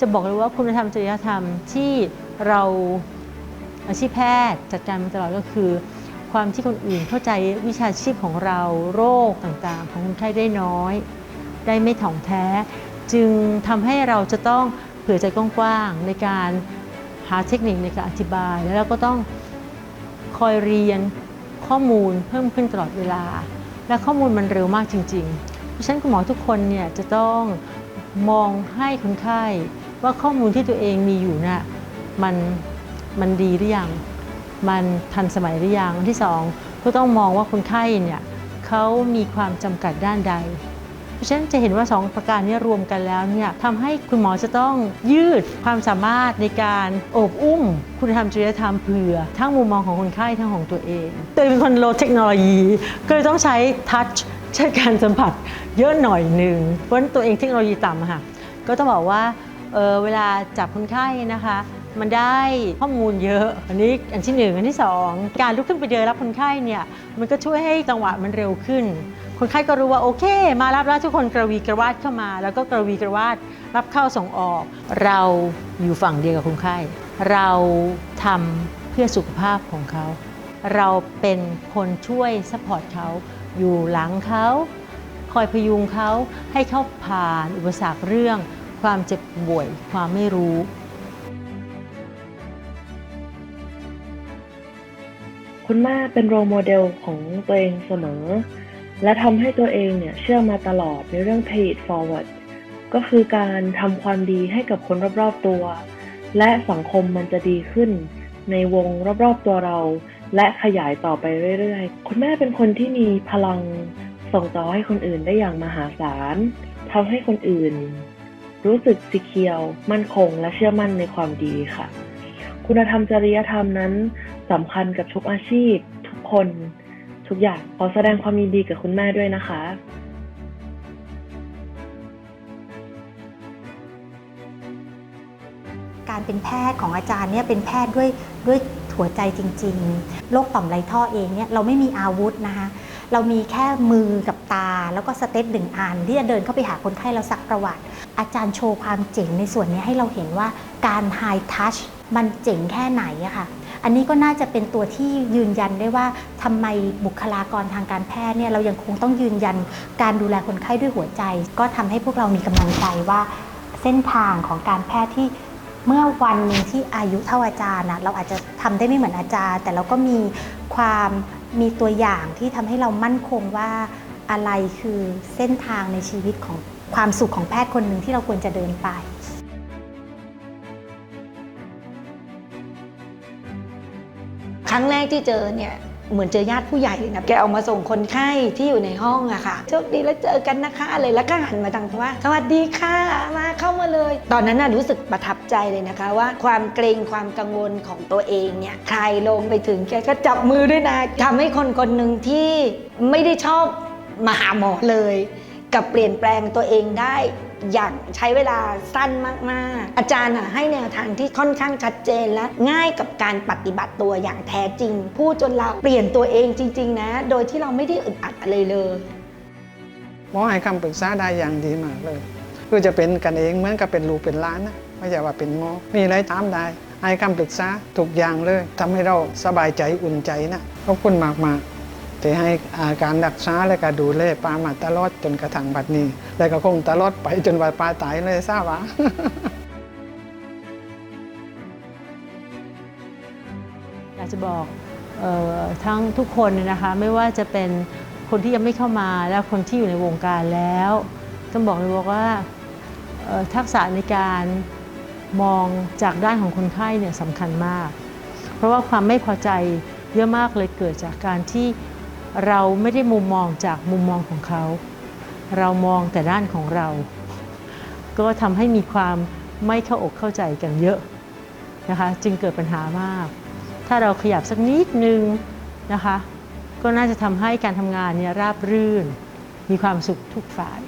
จะบอกเลยว่าคุณธรรมจริยธรรมที่เราอาชีพแพทย์จัดการมาตลอดก็คือ ความที่คนอื่นเข้าใจวิชาชีพของเราโรคต่างๆ ของคนไข้ได้น้อย ได้ไม่ถ่องแท้ จึงทำให้เราจะต้องเผื่อใจกว้างๆในการหาเทคนิคในการอธิบาย แล้วเราก็ต้องคอยเรียนข้อมูลเพิ่มขึ้นตลอดเวลา และข้อมูลมันเร็วมากจริง ๆ เพราะฉะนั้นคุณหมอทุกคนเนี่ยจะต้องมองให้คนไข้ ว่าข้อมูลที่ตัวเองมีอยู่น่ะมันมันดีหรือยัง มันทันสมัยหรือยังที่สองก็ต้องมองว่าคนไข้เนี่ยเขามีความจำกัดด้านใด เพราะฉะนั้นจะเห็นว่า 2 ประการนี้รวมกันแล้วเนี่ยทำให้คุณหมอจะต้องยืดความสามารถในการโอบอุ้ม คุณธรรมจริยธรรมเผื่อ ทั้งมุมมองของคนไข้ทั้งของตัวเองตัวเองเป็นคนโลเทคโนโลยี ก็เลยต้องใช้ทัชใช้การสัมผัสเยอะหน่อยหนึ่งเพราะฉะนั้นตัวเองเทคโนโลยีต่ำอะค่ะก็ต้องบอกว่า เเวลาจับคนไข้นะคะ มันได้ข้อมูลเยอะ อันนี้อันที่หนึ่งอันที่สองการลุกขึ้นไปเดินรับคนไข้เนี่ยมันก็ช่วยให้จังหวะมันเร็วขึ้น คนไข้ก็รู้ว่าโอเค มารับแล้วทุกคนกระวีกระวาดเข้ามา แล้วก็กระวีกระวาดรับเข้าส่งออก เราอยู่ฝั่งเดียวกับคนไข้ เราทำเพื่อสุขภาพของเขา เราเป็นคนช่วยซัพพอร์ตเขาอยู่หลังเขาคอยพยุงเขาให้เขาผ่านอุปสรรคเรื่อง ความเจ็บป่วย ความไม่รู้คุณแม่เป็นโรโมเดลของตัวเองเสมอ และทำให้ตัวเองเนี่ยเชื่อมาตลอดในเรื่อง pay it forward ก็คือการทำความดีให้กับคนรอบๆตัว และสังคมมันจะดีขึ้น ในวงรอบๆตัวเรา และขยายต่อไปเรื่อยๆ คุณแม่เป็นคนที่มีพลังส่งต่อให้คนอื่นได้อย่างมหาศาลทำให้คนอื่น รู้สึกสีเคียว มั่นคง และเชื่อมั่นในความดีค่ะ คุณธรรมจริยธรรมนั้นสำคัญกับทุกอาชีพ ทุกคน ทุกอย่างขอแสดงความยินดีกับคุณแม่ด้วยนะคะการเป็นแพทย์ของอาจารย์เนี่ยเป็นแพทย์ด้วยด้วยหัวใจจริง ๆ โรคต่อมไรท่อเองเนี่ยเราไม่มีอาวุธนะคะ เรามีแค่มือกับตา แล้วก็สเต็ปหนึ่งอันที่จะเดินเข้าไปหาคนไข้เราซักประวัติ อาจารย์โชว์ความเจ๋งในส่วนนี้ให้เราเห็นว่าการไฮทัชมันเจ๋งแค่ไหนอะค่ะอันนี้ก็น่าจะเป็นตัวที่ยืนยันได้ว่าทำไมบุคลากรทางการแพทย์เนี่ยเรายังคงต้องยืนยันการดูแลคนไข้ด้วยหัวใจ ก็ทำให้พวกเรามีกำลังใจว่า เส้นทางของการแพทย์ที่เมื่อวันหนึ่งที่อายุเท่าอาจารย์นะเราอาจจะทำได้ไม่เหมือนอาจารย์ แต่เราก็มีความ มีตัวอย่างที่ทำให้เรามั่นคงว่าอะไรคือเส้นทางในชีวิตของความสุขของแพทย์คนหนึ่งที่เราควรจะเดินไปครั้งแรกที่เจอเนี่ย เหมือนเจอญาติผู้ใหญ่เลยนะแกเอามาส่งคนไข้ที่อยู่ในห้องอะค่ะโชคดีแล้วเจอกันนะคะอะไรแล้วก็หันมาทางว่า สวัสดีค่ะมาเข้ามาเลย ตอนนั้นน่ะรู้สึกประทับใจเลยนะคะว่าความเกรงความกังวลของตัวเองเนี่ยใครลงไปถึงแกก็จับมือด้วยนะทำให้คนคนหนึ่งที่ไม่ได้ชอบมาหาหมอเลย กับเปลี่ยนแปลงตัวเองได้ อย่างใช้เวลาสั้นมากๆ อาจารย์ให้แนวทางที่ค่อนข้างชัดเจนและง่ายกับการปฏิบัติตัวอย่างแท้จริง พูดจนเราเปลี่ยนตัวเองจริง ๆ นะ โดยที่เราไม่ได้อึดอัดอะไรเลยหมอให้คำปรึกษาได้อย่างดีมากเลย คือจะเป็นกันเองเหมือนกับเป็นลูกเป็นล้านนะไม่ใช่ว่าเป็นหมอมีอะไรถามได้ให้คำปรึกษาทุกอย่างเลยทำให้เราสบายใจอุ่นใจนะขอบคุณมากมากๆ ที่ให้อาการรักษาและก็ดูแลปามาตลอดจนกระทั่งบัดนี้ และก็คงตลอดไปจนว่าปลาตายเลยทราบว่าอยากจะบอกออทั้งทุกคนนะคะไม่ว่าจะเป็นคนที่ยังไม่เข้ามาและคนที่อยู่ในวงการแล้ว ต้องบอกเลยว่าเอ่อทักษะในการมองจากด้านของคนไข้เนี่ยสำคัญมาก เพราะว่าความไม่พอใจเยอะมากเลยเกิดจากการที่ เราไม่ได้มุมมองจากมุมมองของเขา เรามองแต่ด้านของเรา ก็ทำให้มีความไม่เข้าอกเข้าใจกันเยอะนะคะจึงเกิดปัญหามาก ถ้าเราขยับสักนิดนึงนะคะ ก็น่าจะทำให้การทำงานเนี่ยราบรื่น มีความสุขทุกฝ่าย